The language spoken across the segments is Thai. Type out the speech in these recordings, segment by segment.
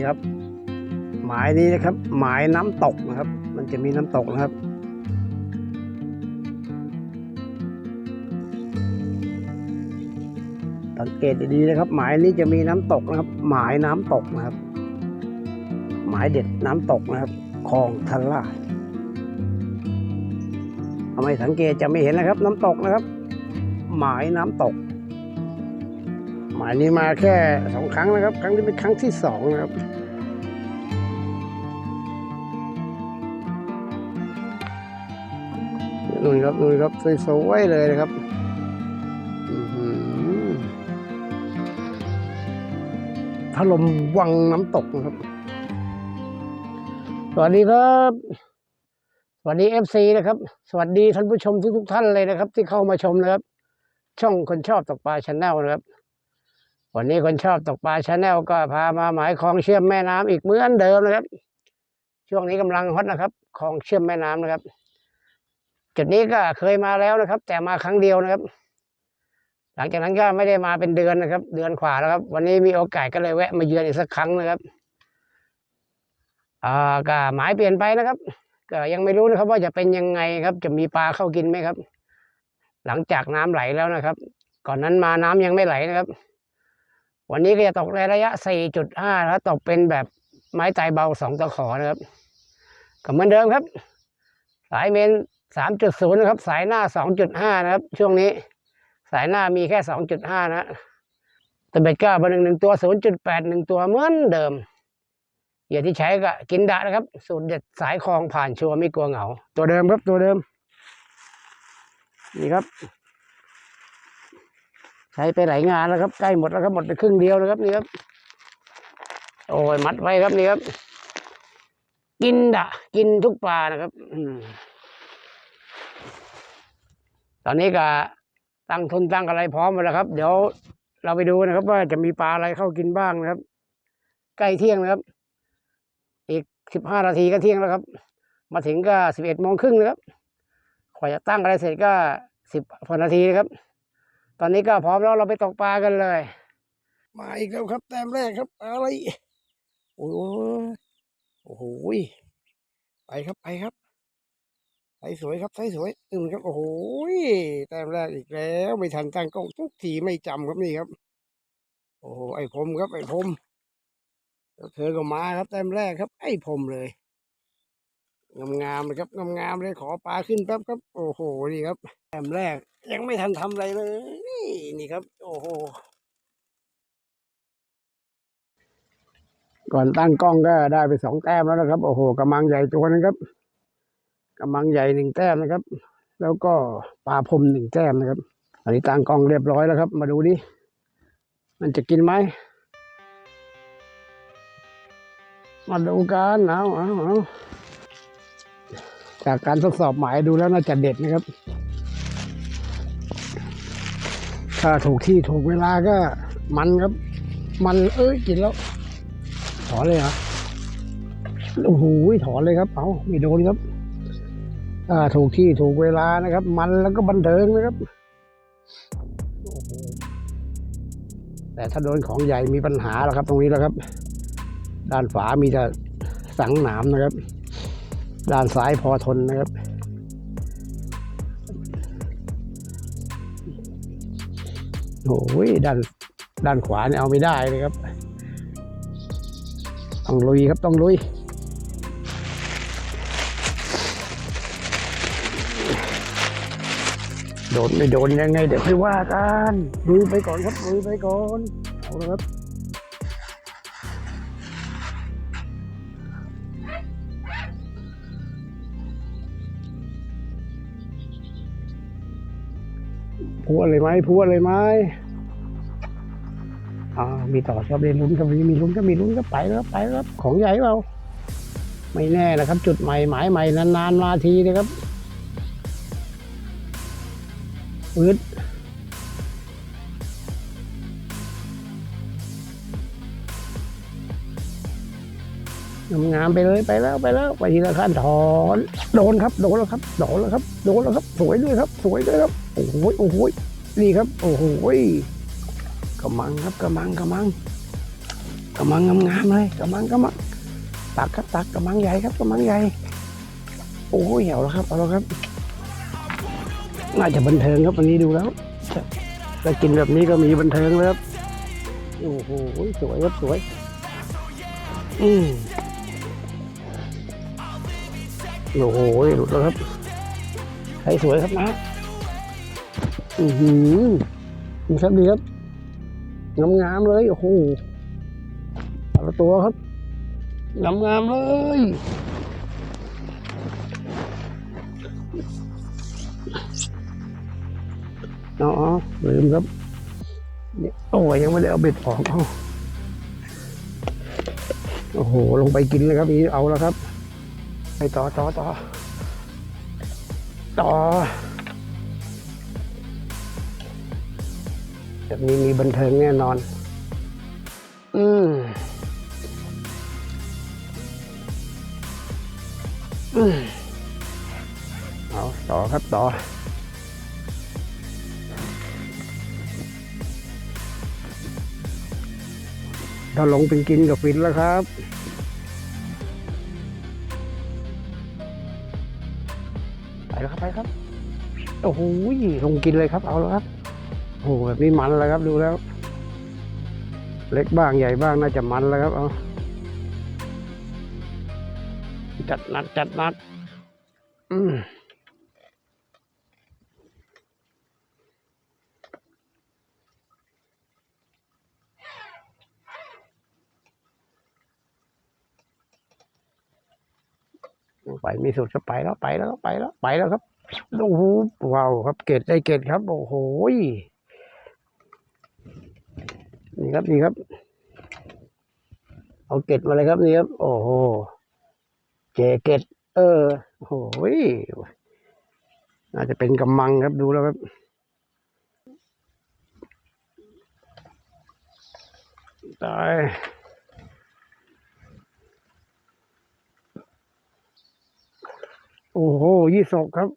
ีครับ หมายนี้นะครับ หมายน้ำตกนะครับ มันจะมีน้ำตกนะครับ สังเกตดีๆนะครับ หมายนี้จะมีน้ำตกนะครับ หมายน้ำตกนะครับ หมายเด็ดน้ำตกนะครับคลองทันล่าทำไมสังเกตจะไม่เห็นนะครับ น้ำตกนะครับ หมายน้ำตก หมายนี้มาแค่สองครั้งนะครับ ครั้งนี้เป็นครั้งที่สองนะครับนู่นครับนู่นครับสวยๆเลยนะครับอื้อหือถล่มวังน้ำตกนะครับ สวัสดีครับ สวัสดีเอฟซีนะครับ สวัสดีท่านผู้ชมทุกๆท่านเลยนะครับ ที่เข้ามาชมนะครับ ช่องคนชอบตกปลาชาแนลนะครับ วันนี้คนชอบตกปลาชาแนลก็พามาหมายคลองเชื่อมแม่น้ำอีกเหมือนเดิมนะครับ ช่วงนี้กำลังฮอตนะครับคลองเชื่อมแม่น้ำนะครับ จุดนี้ก็เคยมาแล้วนะครับ แต่มาครั้งเดียวนะครับ หลังจากนั้นก็ไม่ได้มาเป็นเดือนนะครับ เดือนขวาแล้วครับ วันนี้มีโอกาสก็เลยแวะมาเยือนอีกสักครั้งนะครับอ่าก็หมายเปลี่ยนไปนะครับก็ยังไม่รู้นะครับ ว่าจะเป็นยังไงครับ จะมีปลาเข้ากินไหมครับ หลังจากน้ำไหลแล้วนะครับ ก่อนนั้นมาน้ำยังไม่ไหลนะครับ วันนี้ก็จะตกในระยะ 4.5นะครับตกเป็นแบบไม้ตายเบาสองตะขอนะครับก็เหมือนเดิมครับ สายเมน 3.0 นะครับ สายหน้า 2.5 นะครับ ช่วงนี้ สายหน้ามีแค่ 2.5 นะตะเบ็ดก้าบอร์หนึ่งหนึ่งตัว 0.8หนึ่งตัวเหมือนเดิมเหยื่อที่ใช้ก็กินดะนะครับ สูตรเด็ดสายคลองผ่านชัวร์ไม่กลัวเหงา ตัวเดิมครับตัวเดิม นี่ครับ ใช้ไปหลายงานแล้วครับใกล้หมดแล้วครับหมดไปครึ่งเดียวนะครับนี่ครับ โอ้ยมัดไว้ครับนี่ครับ กินดะ กินทุกปลานะครับตอนนี้ก็ตั้งทุนตั้งอะไรพร้อมหมดแล้วครับ เดี๋ยวเราไปดูนะครับ ว่าจะมีปลาอะไรเข้ากินบ้างนะครับ ใกล้เที่ยงนะครับ อีกสิบห้านาทีก็เที่ยงแล้วครับ มาถึงก็สิบเอ็ดโมงครึ่งนะครับกว่าจะตั้งอะไรเสร็จก็สิบพอนาทีนะครับ ตอนนี้ก็พร้อมแล้วเราไปตกปลากันเลย มาอีกแล้วครับ แต้มแรกครับ อะไร โอ้ยโอ้โหไปครับไปครับใสสวยครับใสสวยอืมครับ โอ้โหแต้มแรกอีกแล้ว ไม่ทันตั้งกล้องทุกทีไม่จำครับนี่ครับ โอ้โหไอ้พรมครับไอ้พรมแล้วเธอก็มาครับแต้มแรกครับ ไอ้พรมเลย งามๆเลยครับงามๆเลยขอปลาขึ้นแป๊บครับ โอ้โหนี่ครับแต้มแรก ยังไม่ทันทำอะไรเลยนี่นี่ครับ โอ้โหก่อนตั้งกล้องก็ได้ไปสองแต้มแล้วนะครับ โอ้โหกำมังใหญ่ตัวนึงครับกำมังใหญ่หนึ่งแต้มนะครับ แล้วก็ปลาพรมหนึ่งแต้มนะครับ อันนี้ตั้งกล้องเรียบร้อยแล้วครับ มาดูดิมันจะกินไหมมาดูกันเอาเอาเอา จากการทดสอบหมายดูแล้วน่าจะเด็ดนะครับ ถ้าถูกที่ถูกเวลาก็มันครับ มันเอ้ยกินแล้ว ถอนเลยเหรอโอ้โหถอนเลยครับเอาไม่โดนครับอ่าถูกที่ถูกเวลานะครับ มันแล้วก็บันเทิงนะครับแต่ถ้าโดนของใหญ่มีปัญหาแล้วครับ ตรงนี้แล้วครับ ด้านฝามีแต่สังหนามนะครับ ด้านซ้ายพอทนนะครับ โอ้ยด้านด้านขวาเนี่ยเอาไม่ได้เลยครับ ต้องลุยครับต้องลุยโดนไม่โดนยังไงเดี๋ยวค่อยว่ากันลุยไปก่อนครับลุยไปก่อนเอาละครับ พูดเลยไหมพูดเลยไหมอ่ามีต่อชอบเรียนลุ้นก็มีมีลุ้นก็มีลุ้นก็ไปแล้วไปแล้วครับของใหญ่เปล่าไม่แน่นะครับ จุดใหม่หมายใหม่นานๆมาทีนะครับปืด งามๆไปเลยไปแล้วไปแล้วไปทีละขั้นถอนโดนครับโดนแล้วครับโดนแล้วครับโดนแล้วครับ สวยด้วยครับ สวยด้วยครับโอ้โหโอ้โหนี่ครับ โอ้โหกระมังครับกระมังกระมังกระมังงามๆเลยกระมังกระมังตักครับตักกระมังใหญ่ครับกระมังใหญ่โอ้ยเอาแล้วครับเอาแล้วครับ น่าจะบันเทิงครับวันนี้ดูแล้วถ้ากินแบบนี้ก็มีบันเทิงเลยครับโอ้โหสวยครับสวยอืม โอ้โหหลุดแล้วครับใช้สวยครับนะอือหือดีครับดีครับงามๆเลยโอ้โหแต่ละตัวครับงามๆเลยอ๋อลืมครับเนี่ยโอ้ยยังไม่ได้เอาเบ็ดออกเอาโอ้โห ลงไปกินเลยครับนี่เอาแล้วครับ ไปต่อต่อต่อต่อแบบนี้มีบันเทิงแน่นอน อืมอืมเอาต่อครับต่อถ้าลงเป็นกินกับฟินแล้วครับ แล้วครับไปครับโอ้โหลงกินเลยครับ เอาแล้วครับโอ้โหแบบนี้มันแล้วครับดูแล้ว เล็กบ้างใหญ่บ้างน่าจะมันแล้วครับเอาจัดนัดจัดนัด อืม ไปม่สุดก็ไปแล้วไปแล้วไปแล้วไปแล้วครับโอ้โหว้าวครับเกตได้เกตครับ โอ้โหนี่ครับนี่ครับ เอาเกตมาเลยครับนี่ครับ โอ้โหเจเกตเออโอ้โหน่าจะเป็นกำมังครับดูแล้วครับตาย อ้โหยี่สกครับ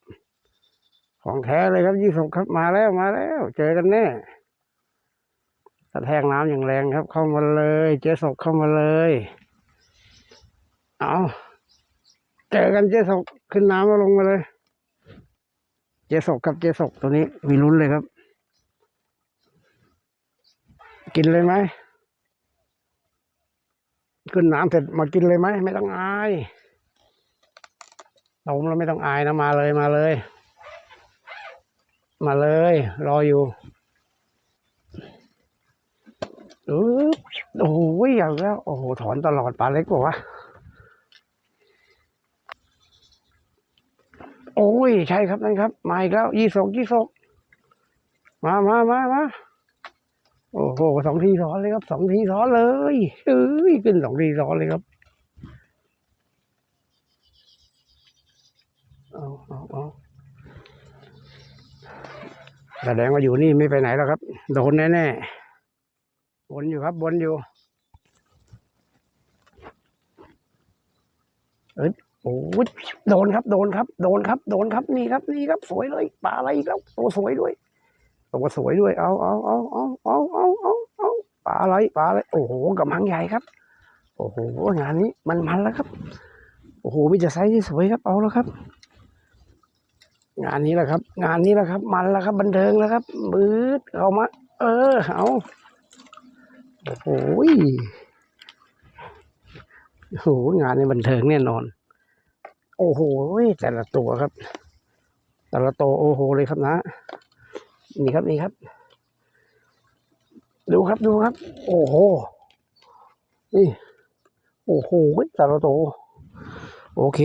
ของแท้เลยครับยี่สกครับมาแล้วมาแล้ว เจอกันแน่กระแทกน้ำอย่างแรงครับ เข้ามาเลย เจสกเข้ามาเลย เอาเจอกันเจสกขึ้นน้ำมาลงมาเลย เจสกครับเจสกตัวนี้มีลุ้นเลยครับ กินเลยไหมขึ้นน้ำเสร็จมากินเลยไหมไม่ต้องอาย ตมแล้วไม่ต้องอายนะมาเลยมาเลย มาเลย รออยู่ออโอ้โหอย่างแล้วโอ้โหถอนตลอดปลาเล็กกว่าวะโอ้ย ใช่ครับนั่นครับ มาอีกแล้วยี่สกยี่สกมามามามาโอ้โหสองทีซ้อนเลยครับสองทีซ้อนเลยเอ้ยขึ้นสองทีซ้อนเลยครับ เอาเอาเอาแสดงว่าอยู่นี่ไม่ไปไหนแล้วครับ โดนแน่ๆบนอยู่ครับบนอยู่เอ้ยโอ้ยโดนครับโดนครับ โดนครับ โดนครับนี่ครับนี่ครับ สวยเลยปลาอะไรอีกแล้วตัวสวยด้วยตัวสวยด้วย เอาเอาเอาเอาเอาเอาเอาเอาปลาอะไรปลาอะไรโอ้โหกำลังใหญ่ครับ โอ้โหงานนี้มันมันแล้วครับ โอ้โหมีแต่ไซส์ที่สวยครับเอาแล้วครับ งานนี้แหละครับ งานนี้แหละครับ มันแล้วครับ บันเทิงแล้วครับบืดเข้ามา เออเอาโอ้โหโอ้โหงานในบันเทิงแน่นอน โอ้โหแต่ละตัวครับ แต่ละตัวโอ้โหเลยครับนะนี่ครับนี่ครับ ดูครับดูครับ โอ้โหนี่โอ้โหแต่ละตัวโอเค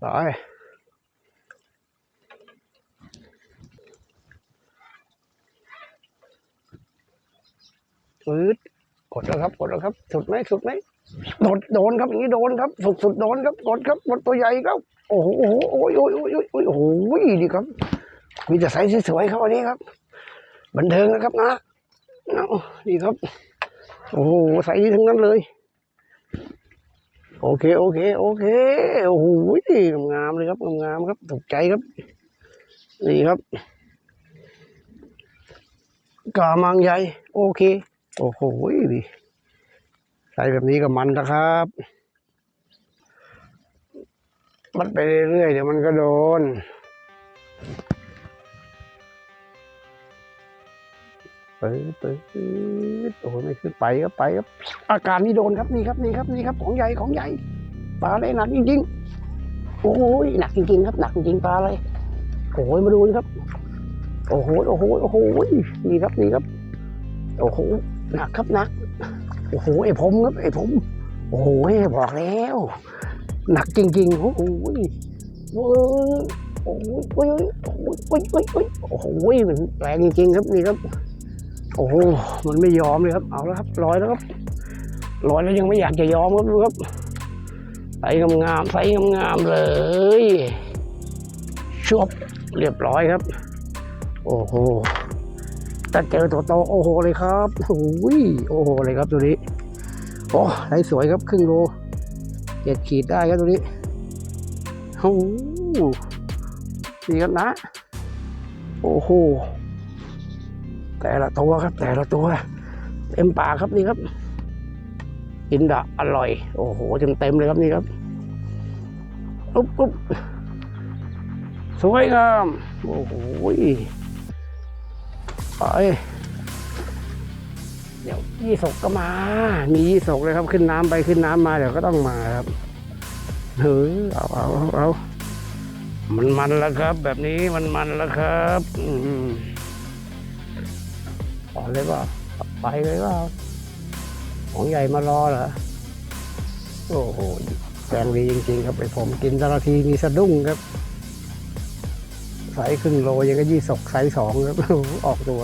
ไปปืดกดแล้วครับ กดแล้วครับ สุดไหมสุดไหมโดนโดนครับอย่างนี้โดนครับ สุดสุดโดนครับ กดครับกดตัวใหญ่ครับ โอ้โหโอ้โหโอ้ยโอ้ยโอ้ยโอ้ยโอ้ยดีครับ มีแต่ไซส์สวยๆครับวันนี้ครับ บันเทิงนะครับนะเอาดีครับ โอ้โหไซส์นี้ทั้งนั้นเลย โอเค โอเค โอเค โอ้โหงามเลยครับงามครับถูกใจครับ นี่ครับกามังใหญ่ โอเค โอ้โหดีใส่แบบนี้ก็มันนะครับมัดไปเรื่อยๆเดี๋ยวมันก็โดน ปิดเปิดโอ้โหไม่ขึ้นไปครับไปครับ อาการนี้โดนครับนี่ครับนี่ครับนี่ครับของใหญ่ของใหญ่ปลาอะไรหนักจริงๆโอ้ยหนักจริงๆครับหนักจริงปลาอะไรโอ้ยมาดูนะครับ โอ้โหโอ้โหโอ้โหนี่ครับนี่ครับ โอ้โหหนักครับหนักโอ้โหไอ้ผมครับไอ้ผมโอ้โหบอกแล้ว หนักจริงๆโอ้โหโอ้ยโอ้ยโอ้ยโอ้ยโอ้ยโอ้ยโอ้ยโอ้โหมันแรงจริงๆครับนี่ครับ โอ้โหมันไม่ยอมเลยครับ เอาแล้วครับลอยแล้วครับลอยแล้วยังไม่อยากจะยอมครับดูครับใส่งามๆใส่งามๆเลยชบเรียบร้อยครับ โอ้โหถ้าเจอตัวโตโอ้โหเลยครับโอ้ยโอ้โหเลยครับตัวนี้โอ้ไหสวยครับครึ่งโลเจ็ดขีดได้ครับตัวนี้โอ้โหนี่ครับนะ โอ้โห แต่ละตัวครับ แต่ละตัว เต็มปากครับนี่ครับกินดะอร่อย โอ้โหเต็มเต็มเลยครับนี่ครับอุ๊บอุ๊บสวยงาม โอ้โหไปเดี๋ยวยี่สกก็มา มียี่สกเลยครับ ขึ้นน้ำไปขึ้นน้ำมาเดี๋ยวก็ต้องมาครับเฮ้ยเอาเอาเอามันมันแล้วครับ แบบนี้มันมันแล้วครับ อืม เลยว่าไปเลยว่าของใหญ่มารอเหรอโอ้โหแรงดีจริงๆครับไอผมกินแต่ละทีมีสะดุ้งครับไซส์ครึ่งโลยังก็ยี่สกไซส์สองครับออกตัว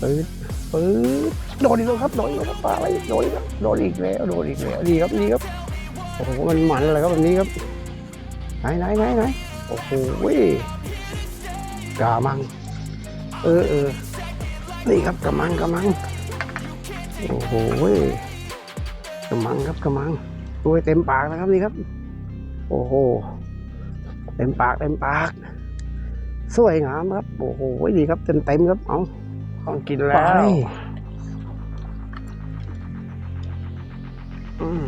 ปื๊ดปื๊ดโดนอีกแล้วครับโดนอีกแล้วครับปลาอะไรโดนอีกแล้วโดนอีกแล้วโดนอีกแล้วดีครับดีครับโอ้โหมันหมันเลยครับแบบนี้ครับไหนไหนไหนไหนโอ้โหกามัง เออเออนี่ครับกระมังกระมัง โอ้โหกระมังครับกระมังโอ้ยเต็มปากนะครับนี่ครับ โอ้โห เต็มปากเต็มปาก สวยงามครับ โอ้โหดีครับเต็มเต็มครับ เอาต้องกินแล้วอืม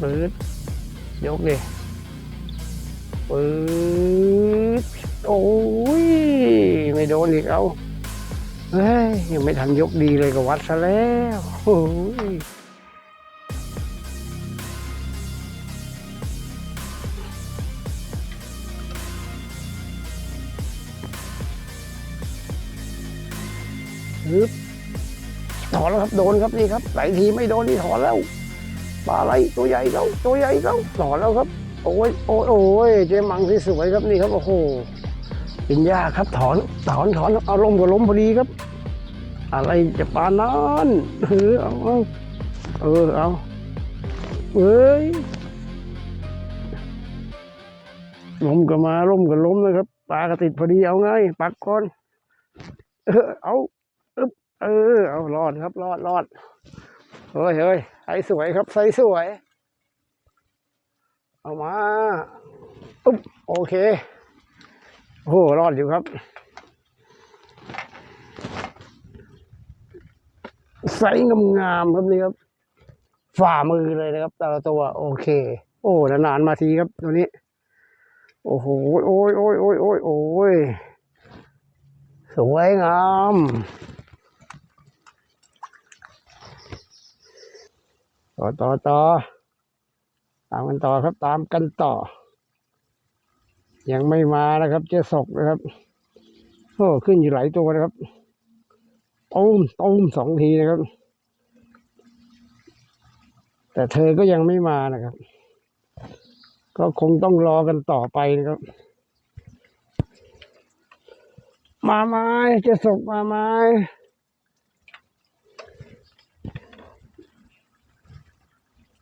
ปืดยกดิ ปื๊ดโอ้ย ไม่โดนอีกเอาเฮ้ย ยังไม่ทันยกดีเลยก็วัดซะแล้วโอ้ยฮึบถอนแล้วครับ โดนครับนี่ครับหลายทีไม่โดนนี่ถอนแล้วปลาอะไรตัวใหญ่เขาตัวใหญ่เขาถอนแล้วครับ โอ้ยโอ้ยโอ้ยเจ๊มังที่สวยครับนี่ครับโอ้โหกินยาครับถอนถอนถอนเอาลมก็ล้มพอดีครับ อะไรจะปานนั้นเออเอาเอาเออเอาเอ้ยลมก็มาลมก็ล้มเลยครับปลาก็ติดพอดีเอาไงปักก่อนเออเอาอึ๊บเออเอารอดครับรอดรอดเฮ้ยเฮ้ยใสสวยครับใสสวย เอามาอุ๊บโอเค โอ้โหรอดอยู่ครับ ใสงามๆครับนี่ครับ ฝ่ามือเลยนะครับ แต่ละตัว โอเค โอ้นานๆมาทีครับตัวนี้ โอ้โหโอ้ยโอ้ยโอ้ยโอ้ยโอ้ยสวยงามต่อต่อต่อ ตามกันต่อครับตามกันต่อ ยังไม่มานะครับเจ๊ศกนะครับโอ้ขึ้นอยู่หลายตัวนะครับต้มต้มสองทีนะครับ แต่เธอก็ยังไม่มานะครับ ก็คงต้องรอกันต่อไปนะครับ มาไหมเจ๊ศกมาไหม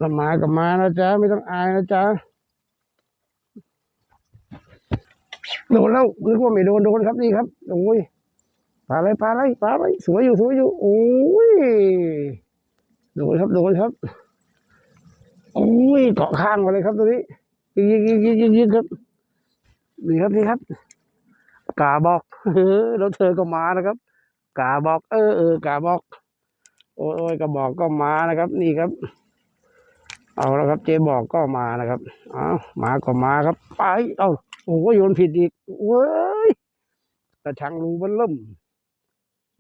ถ้ามาก็มานะจ๊ะไม่ต้องอายนะจ๊ะโดนแล้วนึกว่าไม่โดนโดนครับนี่ครับโอ้ยปลาอะไรปลาอะไรปลาอะไรสวยอยู่สวยอยู่โอ้ยโดนครับโดนครับโอ้ยเกาะข้างมาเลยครับตัวนี้ยิงยิงยิงยิงยิงยิงครับนี่ครับนี่ครับกาบอกเออแล้วเธอก็มานะครับกาบอก เออเออกาบอก โอ้ยโอ้ยกระบอกก็มานะครับ นี่ครับ เอาแล้วครับเจ๊บอกก็มานะครับเอามาก็มาครับ ไป เอาโอ้โหโยนผิดอีกเว้ยกระชังรูมันเริ่ม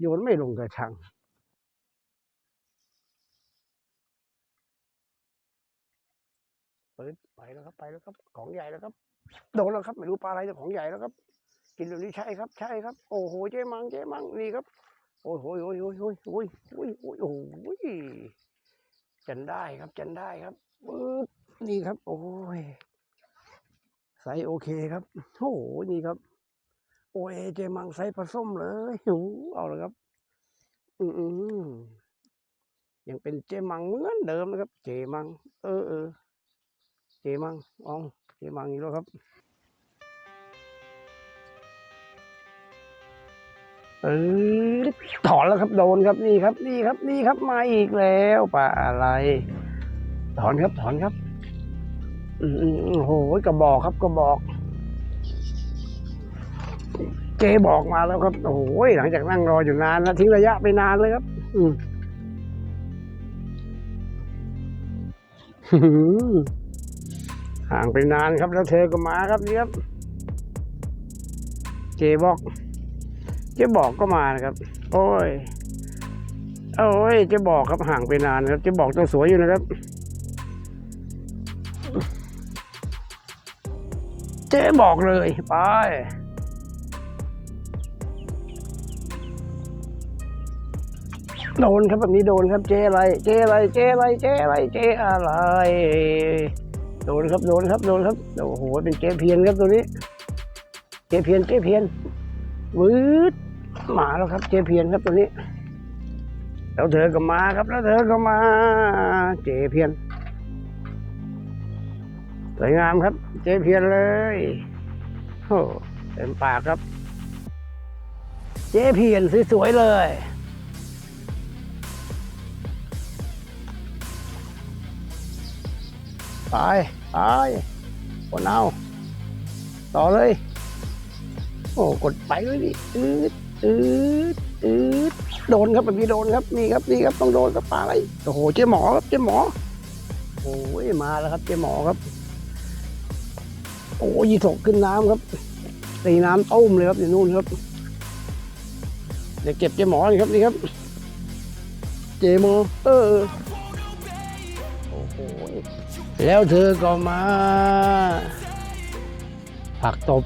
โยนไม่ลงกระชังเปิดไปแล้วครับไปแล้วครับ ของใหญ่แล้วครับโดนแล้วครับ ไม่รู้ปลาอะไรแต่ของใหญ่แล้วครับ กินแบบนี้ใช่ครับ ใช่ครับ โอ้โหเจ๊มังเจ๊มังนี่ครับโอ้ยโอ้ยโอ้ยโอ้ยโอ้ยโอ้ยโอ้ยโอ้ยโอ้ยจันได้ครับจันได้ครับ นี่ครับ โอ้ยไซส์โอเคครับโอ้โหนี่ครับ โอ้ยเจมังไซผสมเลยโอ้โหเอาเลยครับ อืมยังเป็นเจมังเหมือนเดิมนะครับ เจมัง เออเออเจมังอ๋อเจมังอีกแล้วครับ เออถอนแล้วครับโดนครับนี่ครับ นี่ครับ นี่ครับมาอีกแล้วปลาอะไร ถอนครับถอนครับโอ้โหกระบอกครับกระบอก เจบอกมาแล้วครับ โอ้โหหลังจากนั่งรออยู่นานแล้วทิ้งระยะไปนานเลยครับ อืมห่างไปนานครับแล้วเธอก็มาครับนี่ครับ เจบอก เจบอกก็มานะครับ โอ้ยโอ้ยเจบอกครับห่างไปนานครับเจบอกตัวสวยอยู่นะครับ เจ๊บอกเลยไปโดนครับแบบนี้โดนครับเจ๊อะไรเจ๊อะไรเจ๊อะไรเจ๊อะไรเจ๊อะไรโดนครับโดนครับโดนครับโอ้โหเป็นเจ๊เพียนครับตัวนี้ เจ๊เพียนเจ๊เพียนวืดมาแล้วครับ เจเพียนครับตัวนี้ แล้วเธอก็มาครับแล้วเธอก็มา เจเพียน สวยงามครับ เจเพียนเลยโอ้เต็มปากครับ เจเพียนสวยๆเลยไปไปคนเอาต่อเลย โอ้กดไปเลยดิอืดอืดอืดโดนครับแบบนี้โดนครับนี่ครับนี่ครับต้องโดนครับปลาอะไรโอ้โหเจ๊หมอครับเจ๊หมอโอ้ยมาแล้วครับเจ๊หมอครับ โอ้ยยีถกขึ้นน้ำครับตีน้ำต้มเลยครับอยู่นู่นครับเดี๋ยวเก็บเจหมอนี่ครับนี่ครับ เจหมอเออโอ้โหแล้วเธอก็มาผักตบ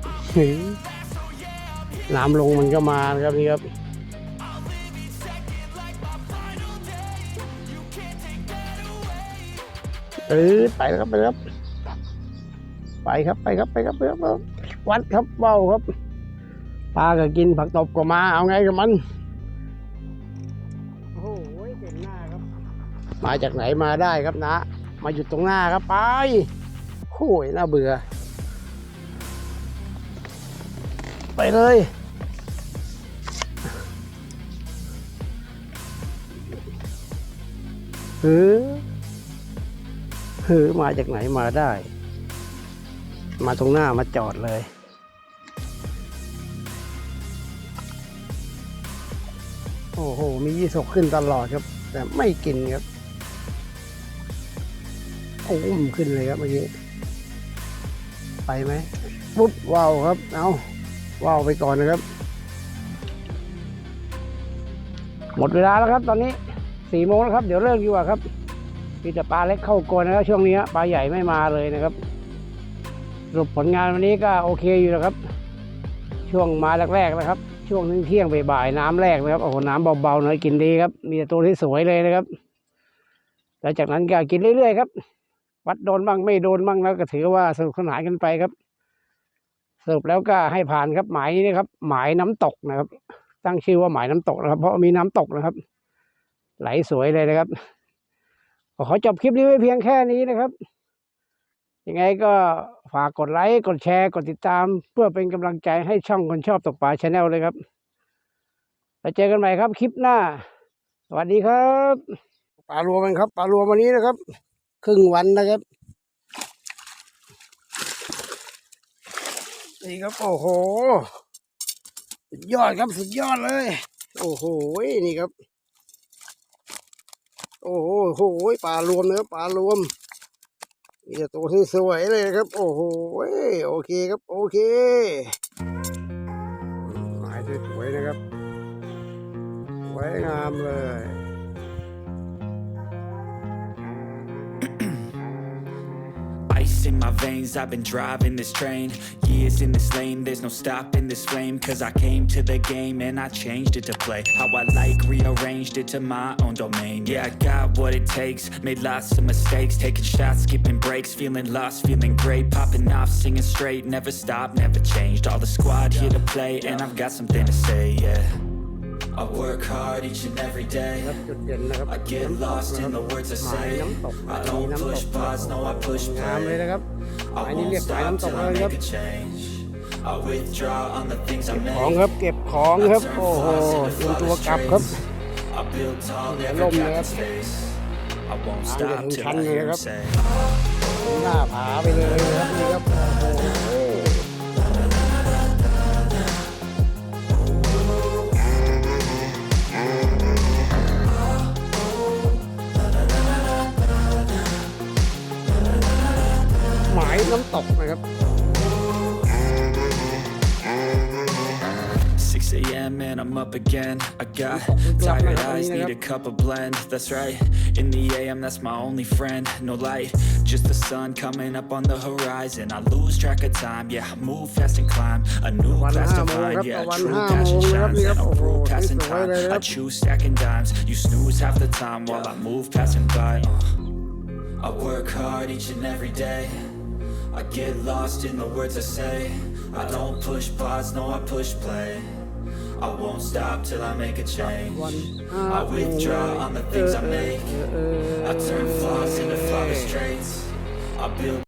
น้ำลงมันก็มาครับนี่ครับเออไปแล้วครับไปแล้วครับ ไปครับไปครับไปครับไปครับไปครับวัดครับเบ้าครับปลาก็กินผักตบก็มา เอาไงกับมันโอ้โหเต็มหน้าครับ มาจากไหนมาได้ครับนะ มาหยุดตรงหน้าครับไปโอ้ยน่าเบื่อ ไปเลยเฮ้อเฮ้อมาจากไหนมาได้ มาตรงหน้ามาจอดเลย โอ้โห มียี่สกขึ้นตลอดครับ แต่ไม่กินครับโอ้มขึ้นเลยครับเมื่อกี้ ไปไหมปุ๊บว้าวครับ เอาว้าวไปก่อนนะครับ หมดเวลาแล้วครับ ตอนนี้สี่โมงแล้วครับ เดี๋ยวเลิกดีกว่าครับมีแต่ปลาเล็กเข้ากวนนะครับช่วงนี้ปลาใหญ่ไม่มาเลยนะครับ สรุปผลงานวันนี้ก็โอเคอยู่นะครับ ช่วงมาแรกๆนะครับ ช่วงเที่ยงบ่ายๆน้ำแรกนะครับโอ้โหน้ำเบาๆหน่อยกินดีครับ มีตัวที่สวยเลยนะครับแล้วจากนั้นก็กินเรื่อยๆครับ วัดโดนบ้างไม่โดนบ้างแล้วก็ถือว่าสนุกสนานกันไปครับสรุปแล้วก็ให้ผ่านครับหมายนี้นะครับ หมายน้ำตกนะครับ ตั้งชื่อว่าหมายน้ำตกนะครับ เพราะมีน้ำตกนะครับ ไหลสวยเลยนะครับขอจบคลิปนี้ไว้เพียงแค่นี้นะครับ ยังไงก็ฝากกดไลค์ กดแชร์ กดติดตาม เพื่อเป็นกำลังใจให้ช่องคนชอบตกปลาชาแนลเลยครับแล้วเจอกันใหม่ครับคลิปหน้า สวัสดีครับปลารวมกันครับปลารวมวันนี้นะครับ ครึ่งวันนะครับนี่ครับโอ้โหสุดยอดครับสุดยอดเลย โอ้โหนี่ครับ โอ้โหปลารวมนะครับปลารวม มีตัวที่สวยเลยครับ โอ้โหโอเคครับ โอเคหมายสวยๆนะครับสวยงามเลย In my veins, I've been driving this train. Years in this lane, there's no stopping this flame. Cause I came to the game and I changed it to play. How I like, rearranged it to my own domain. Yeah, I got what it takes, made lots of mistakes. Taking shots, skipping breaks, feeling lost, feeling great. Popping off, singing straight, never stopped, never changed. All the squad here to play and I've got something to say, yeah I work hard each and every day ครับจุดเด่นนะครับ I get lost in the words I หมาย say น้ำตก I don't น้ำต push ก pause, no I push งามเลย play นะครับ I อันนี้ won't เรียกสาย stop น้ำตก till เล I ยครับ make a change I withdraw on the things I ของ make ครับเก็บของครับ โอ้โหเตรียมตัวกลับครับ I build tall, เดี๋ยว never ล่ม got เลยครับ the space I won't ทางจะ stop ถึง till ชั้น I เลย hear ค him รับ say หน้าผาไปเลยนะครับนี่ครับโอ้โห หมายน้ำตกนะครับ 6 a.m. and I'm up again. I got tired eyes, need a cup of blend. That's right. In the AM, that's my only friend. No light, just the sun coming up on the horizon. I lose track of time, yeah. I move fast and climb. A new วัน class ห้า to โมง find, ครับ yeah. วัน True ห้าโม passion งนะครับ shines นี่ครับ and โอ้ I'm โห through ที่ passing สวยเลย time. ครั I บ choose stacking dimes. You snooze half the time while I move passing by. Uh. I work hard each and every day. I get lost in the words I say. I don't push pause, no I push play. I won't stop till I make a change. I uh, withdraw on the things I uh, make. Uh, I turn flaws into flawless traits. I build